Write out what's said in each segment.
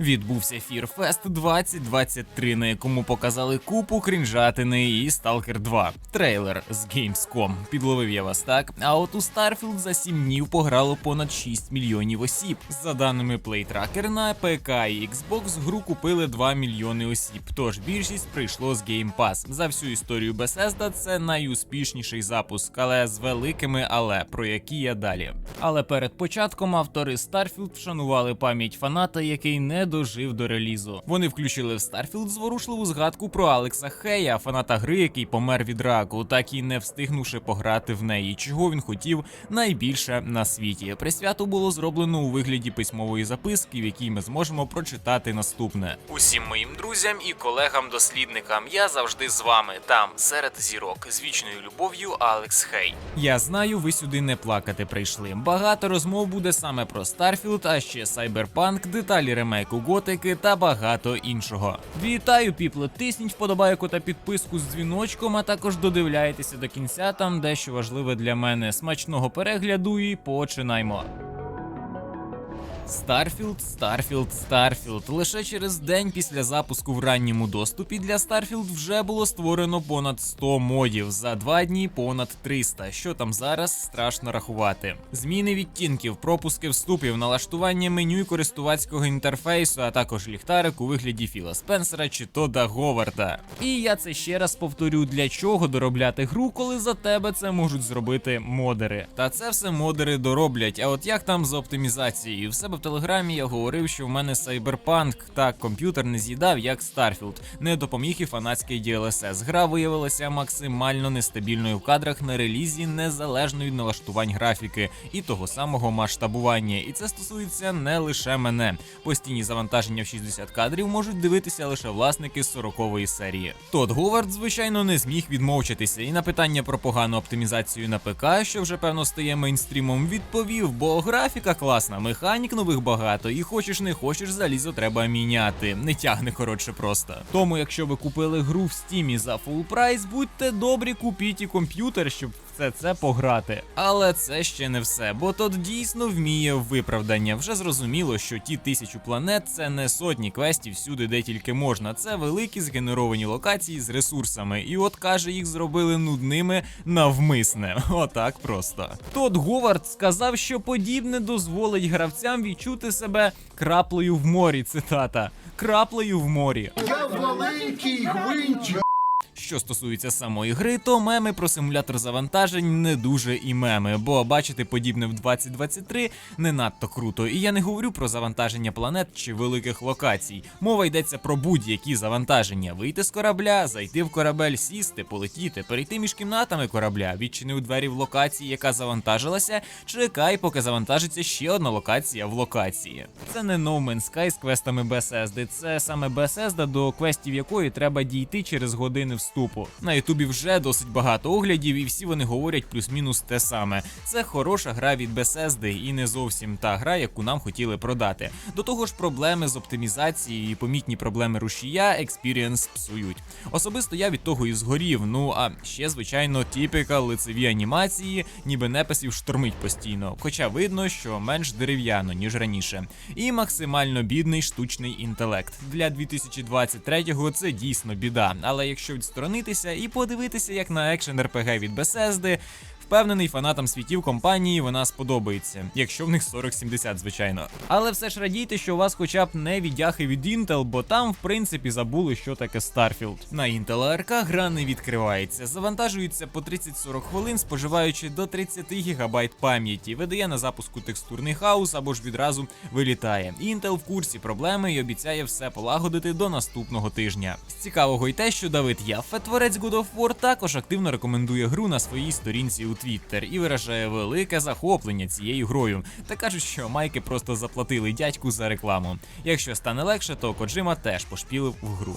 Відбувся Fearfest 2023, на якому показали купу крінжатини і Stalker 2. Трейлер з Gamescom. Підловив я вас так. А от у Starfield за 7 днів пограло понад 6 мільйонів осіб. За даними PlayTracker, на ПК і Xbox гру купили 2 мільйони осіб. Тож більшість прийшло з Game Pass. За всю історію Bethesda це найуспішніший запуск, але з великими але про які я далі. Але перед початком автори Starfield вшанували пам'ять фаната, який не дожив до релізу. Вони включили в Starfield зворушливу згадку про Алекса Хея, фаната гри, який помер від раку, так і не встигнувши пограти в неї, чого він хотів найбільше на світі. Присвято було зроблено у вигляді письмової записки, в якій ми зможемо прочитати наступне. Усім моїм друзям і колегам-дослідникам я завжди з вами там, серед зірок, з вічною любов'ю, Алекс Хей. Я знаю, ви сюди не плакати прийшли. Багато розмов буде саме про Starfield, а ще Cyberpunk, деталі ремейку Готики та багато іншого. Вітаю, піпле! Тисніть вподобайку та підписку з дзвіночком, а також додивляйтеся до кінця. Там дещо важливе для мене. Смачного перегляду і починаймо. Starfield, Starfield, Starfield. Лише через день після запуску в ранньому доступі для Starfield вже було створено понад 100 модів, за два дні понад 300. Що там зараз страшно рахувати. Зміни відтінків, пропуски вступів, налаштування меню і користувацького інтерфейсу, а також ліхтарик у вигляді Філа Спенсера чи Тода Говарда. І я це ще раз повторю, для чого доробляти гру, коли за тебе це можуть зробити модери. Та це все модери дороблять. А от як там з оптимізацією? В в телеграмі я говорив, що в мене Cyberpunk так комп'ютер не з'їдав, як Starfield. Не допоміг і фанатський DLSS. Гра виявилася максимально нестабільною в кадрах на релізі, незалежно від налаштувань графіки і того самого масштабування. І це стосується не лише мене. Постійні завантаження в 60 кадрів можуть дивитися лише власники 40-ї серії. Тодд Говард, звичайно, не зміг відмовчатися і на питання про погану оптимізацію на ПК, що вже певно стає мейнстрімом, відповів, бо графіка класна, механік нових багато, і хочеш не хочеш, залізо треба міняти. Не тягне коротше просто. Тому, якщо ви купили гру в стімі за фул прайс, будьте добрі, купіть і комп'ютер, щоб все це пограти. Але це ще не все, бо тот дійсно вміє виправдання. Вже зрозуміло, що ті тисячу планет це не сотні квестів всюди, де тільки можна. Це великі згенеровані локації з ресурсами. І от каже, їх зробили нудними навмисне. Отак просто. Тот Говард сказав, що подібне дозволить гравцям відчути себе краплею в морі. Цитата. Краплею в морі. Я маленький гвинтик. Що стосується самої гри, то меми про симулятор завантажень не дуже і меми, бо бачити подібне в 2023 не надто круто. І я не говорю про завантаження планет чи великих локацій. Мова йдеться про будь-які завантаження: вийти з корабля, зайти в корабель, сісти, полетіти, перейти між кімнатами корабля, відчинив двері в локації, яка завантажилася. Чекай, поки завантажиться ще одна локація в локації. Це не No Man's Sky з квестами Bethesda, це саме Bethesda, до квестів якої треба дійти через години вступу. На Ютубі вже досить багато оглядів, і всі вони говорять плюс-мінус те саме. Це хороша гра від Bethesda і не зовсім та гра, яку нам хотіли продати. До того ж, проблеми з оптимізацією і помітні проблеми рушія Experience псують. Особисто я від того і згорів. Ну а ще, звичайно, тіпіка лицеві анімації, ніби неписів штормить постійно. Хоча видно, що менш дерев'яно, ніж раніше. І максимально бідний штучний інтелект. Для 2023-го це дійсно біда. Але якщо відсторонитися і подивитися, як на екшен RPG від Bethesda, Впевнений, фанатам світів компанії вона сподобається, якщо в них 4070, звичайно. Але все ж радійте, що у вас хоча б не відяхи від Intel, бо там, в принципі, забули, що таке Starfield. На Intel ARK гра не відкривається, завантажується по 30-40 хвилин, споживаючи до 30 ГБ пам'яті, видає на запуску текстурний хаос або ж відразу вилітає. Intel в курсі проблеми і обіцяє все полагодити до наступного тижня. З цікавого й те, що Давид Яффе, творець God of War, також активно рекомендує гру на своїй сторінці у Twitter і виражає велике захоплення цією грою. Та кажуть, що майки просто заплатили дядьку за рекламу. Якщо стане легше, то Коджима теж пошпілив в гру.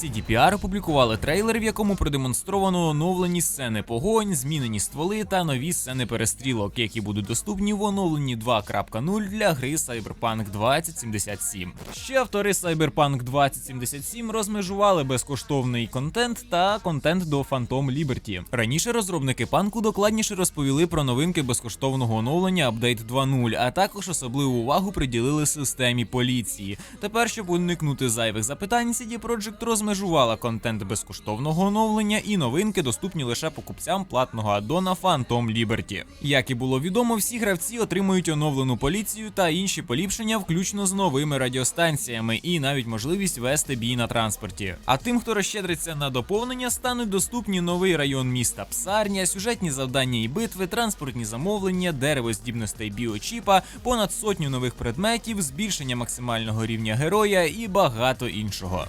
CDPR опублікували трейлер, в якому продемонстровано оновлені сцени погонь, змінені стволи та нові сцени перестрілок, які будуть доступні в оновленні 2.0 для гри Cyberpunk 2077. Ще автори Cyberpunk 2077 розмежували безкоштовний контент та контент до Phantom Liberty. Раніше розробники панку докладніше розповіли про новинки безкоштовного оновлення Update 2.0, а також особливу увагу приділили системі поліції. Тепер, щоб уникнути зайвих запитань, CD Projekt розмежувала контент безкоштовного оновлення і новинки доступні лише покупцям платного аддона Phantom Liberty. Як і було відомо, всі гравці отримують оновлену поліцію та інші поліпшення, включно з новими радіостанціями, і навіть можливість вести бій на транспорті. А тим, хто розщедриться на доповнення, стануть доступні новий район міста Псарня, сюжетні завдання і битви, транспортні замовлення, дерево здібностей біочіпа, понад сотню нових предметів, збільшення максимального рівня героя і багато іншого.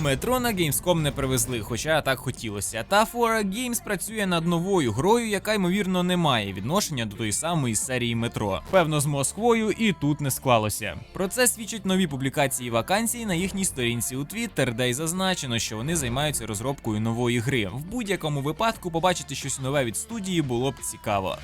Метро на Gamescom не привезли, хоча так хотілося. Та Fora Games працює над новою грою, яка ймовірно не має відношення до тої самої серії метро. Певно, з Москвою і тут не склалося. Про це свідчать нові публікації вакансій на їхній сторінці у Twitter, де й зазначено, що вони займаються розробкою нової гри. В будь-якому випадку побачити щось нове від студії було б цікаво.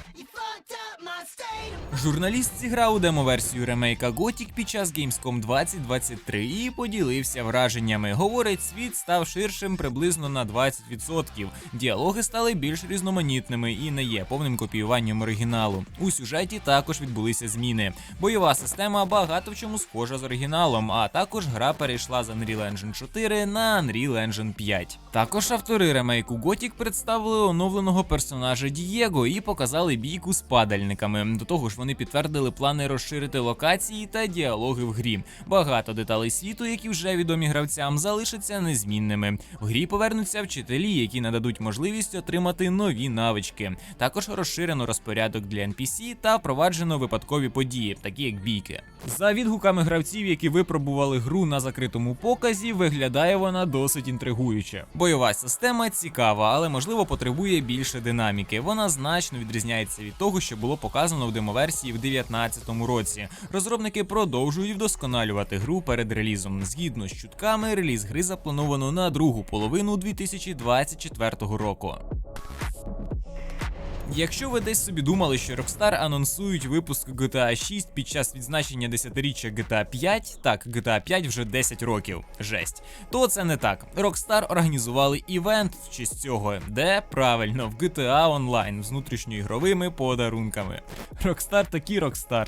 Журналіст зіграв демо-версію ремейка Gothic під час Gamescom 2023 і поділився враженнями. Говорить, світ став ширшим приблизно на 20%. Діалоги стали більш різноманітними і не є повним копіюванням оригіналу. У сюжеті також відбулися зміни. Бойова система багато в чому схожа з оригіналом, а також гра перейшла з Unreal Engine 4 на Unreal Engine 5. Також автори ремейку Gothic представили оновленого персонажа Дієго і показали бійку з падальниками. До того ж, вони підтвердили плани розширити локації та діалоги в грі. Багато деталей світу, які вже відомі гравцям, залишаться незмінними. В грі повернуться вчителі, які нададуть можливість отримати нові навички. Також розширено розпорядок для NPC та впроваджено випадкові події, такі як бійки. За відгуками гравців, які випробували гру на закритому показі, виглядає вона досить інтригуюче. Бойова система цікава, але можливо потребує більше динаміки. Вона значно відрізняється від того, що було показано в демоверсії в 2019 році. Розробники продовжують вдосконалювати гру перед релізом. Згідно з чутками, реліз гри заплановано на другу половину 2024 року. Якщо ви десь собі думали, що Rockstar анонсують випуск GTA 6 під час відзначення 10-річчя GTA 5, так, GTA 5 вже 10 років, жесть, то це не так. Rockstar організували івент в честь цього, де правильно в GTA Online з внутрішньоігровими подарунками. Rockstar такі Rockstar.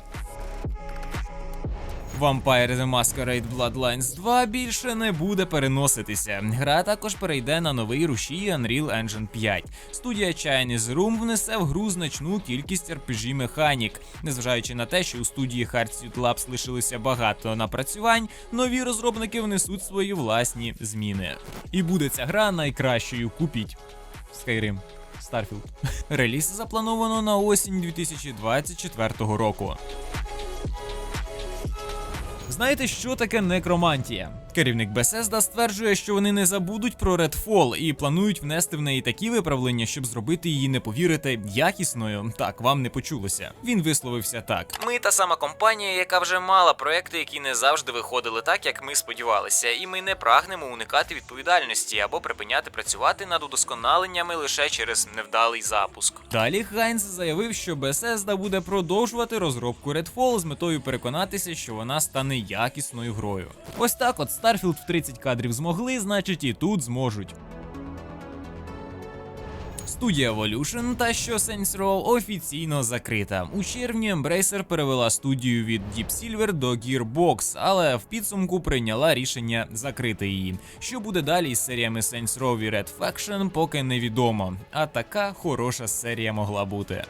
Vampire The Masquerade Bloodlines 2 більше не буде переноситися. Гра також перейде на новий рушій Unreal Engine 5. Студія Chinese Room внесе в гру значну кількість RPG механік. Незважаючи на те, що у студії Hardsuit Labs лишилося багато напрацювань, нові розробники внесуть свої власні зміни. І буде ця гра найкращою. Купіть Skyrim. Starfield. Реліз заплановано на осінь 2024 року. Знаєте, що таке некромантія? Керівник Bethesda стверджує, що вони не забудуть про Redfall і планують внести в неї такі виправлення, щоб зробити її, не повірите, якісною. Так, вам не почулося. Він висловився так: ми та сама компанія, яка вже мала проекти, які не завжди виходили так, як ми сподівалися, і ми не прагнемо уникати відповідальності або припиняти працювати над удосконаленнями лише через невдалий запуск. Далі Хайнс заявив, що Bethesda буде продовжувати розробку Redfall з метою переконатися, що вона стане якісною грою. Ось так, от Starfield в 30 кадрів змогли, значить і тут зможуть. Студія Evolution та що Saints Row офіційно закрита. У червні Embracer перевела студію від Deep Silver до Gearbox, але в підсумку прийняла рішення закрити її. Що буде далі з серіями Saints Row і Red Faction, поки невідомо. А така хороша серія могла бути.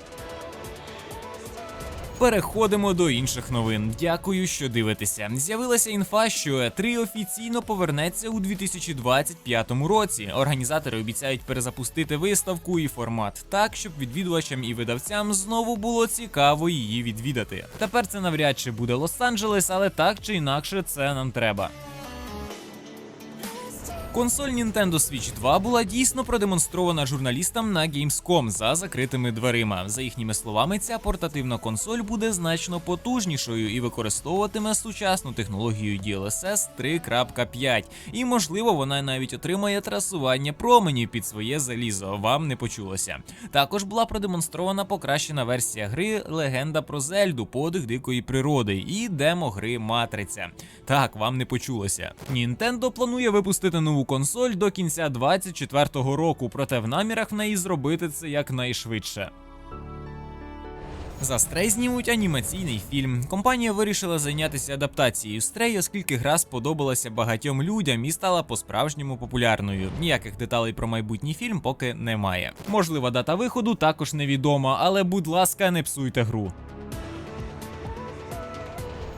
Переходимо до інших новин. Дякую, що дивитеся. З'явилася інфа, що E3 офіційно повернеться у 2025 році. Організатори обіцяють перезапустити виставку і формат так, щоб відвідувачам і видавцям знову було цікаво її відвідати. Тепер це навряд чи буде Лос-Анджелес, але так чи інакше це нам треба. Консоль Nintendo Switch 2 була дійсно продемонстрована журналістам на Gamescom за закритими дверима. За їхніми словами, ця портативна консоль буде значно потужнішою і використовуватиме сучасну технологію DLSS 3.5. І можливо, вона навіть отримає трасування променів під своє залізо. Вам не почулося. Також була продемонстрована покращена версія гри Легенда про Зельду подих дикої природи і демо гри Матриця. Так, вам не почулося. Nintendo планує випустити нову консоль до кінця 2024 року, проте в намірах в неї зробити це якнайшвидше. За Stray знімуть анімаційний фільм. Компанія вирішила зайнятися адаптацією Stray, оскільки гра сподобалася багатьом людям і стала по-справжньому популярною. Ніяких деталей про майбутній фільм поки немає. Можлива дата виходу також невідома, але будь ласка, не псуйте гру.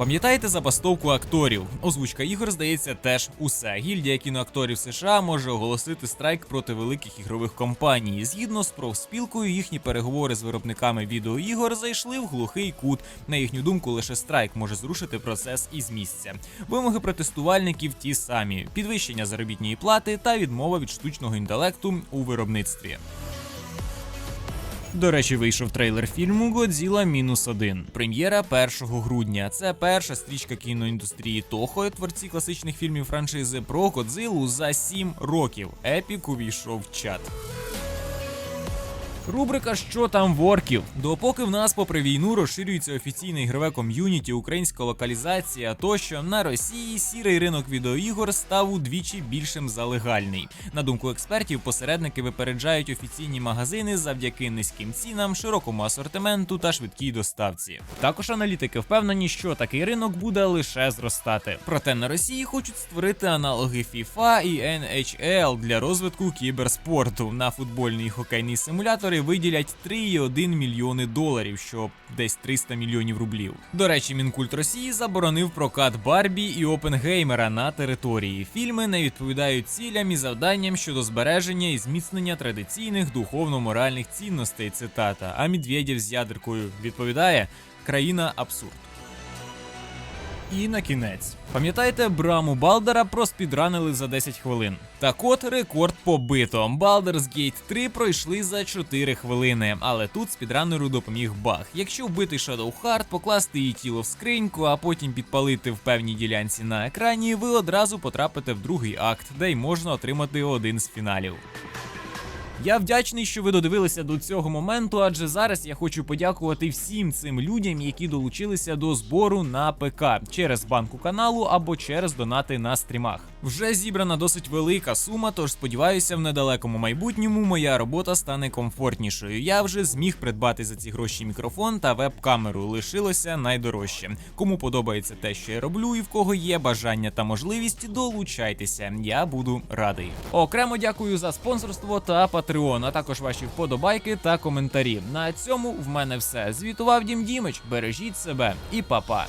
Пам'ятаєте забастовку акторів? Озвучка ігор здається теж усе. Гільдія кіноакторів США може оголосити страйк проти великих ігрових компаній. Згідно з профспілкою, їхні переговори з виробниками відеоігор зайшли в глухий кут. На їхню думку, лише страйк може зрушити процес із місця. Вимоги протестувальників ті самі: підвищення заробітної плати та відмова від штучного інтелекту у виробництві. До речі, вийшов трейлер фільму Годзіла мінус один. Прем'єра 1 грудня. Це перша стрічка кіноіндустрії Тохо, творці класичних фільмів франшизи про Годзилу за 7 років. Епік увійшов в чат. Рубрика Що там в орків? Допоки в нас, попри війну, розширюється офіційне ігрове ком'юніті, українська локалізація тощо на Росії сірий ринок відеоігор став удвічі більшим за легальний. На думку експертів, посередники випереджають офіційні магазини завдяки низьким цінам, широкому асортименту та швидкій доставці. Також аналітики впевнені, що такий ринок буде лише зростати. Проте на Росії хочуть створити аналоги FIFA і NHL для розвитку кіберспорту. На футбольний і хокейний симулятори виділять 3,1 мільйони доларів, що десь 300 мільйонів рублів. До речі, Мінкульт Росії заборонив прокат Барбі і Опенгеймера на території. Фільми не відповідають цілям і завданням щодо збереження і зміцнення традиційних духовно-моральних цінностей. Цитата. А Медведєв з ядеркою відповідає країна абсурд. І на кінець. Пам'ятаєте, браму Балдера проспідранили за 10 хвилин. Так от рекорд побито. Baldur's Gate 3 пройшли за 4 хвилини, але тут спідранеру допоміг баг. Якщо вбити Shadow Heart, покласти її тіло в скриньку, а потім підпалити в певній ділянці на екрані, ви одразу потрапите в другий акт, де й можна отримати один з фіналів. Я вдячний, що ви додивилися до цього моменту, адже зараз я хочу подякувати всім цим людям, які долучилися до збору на ПК через банку каналу або через донати на стрімах. Вже зібрана досить велика сума, тож сподіваюся, в недалекому майбутньому моя робота стане комфортнішою. Я вже зміг придбати за ці гроші мікрофон та веб-камеру. Лишилося найдорожче. Кому подобається те, що я роблю, і в кого є бажання та можливість, долучайтеся. Я буду радий. Окремо дякую за спонсорство та Patreon, а також ваші вподобайки та коментарі. На цьому в мене все. Звітував Дім Дімич. Бережіть себе і па-па.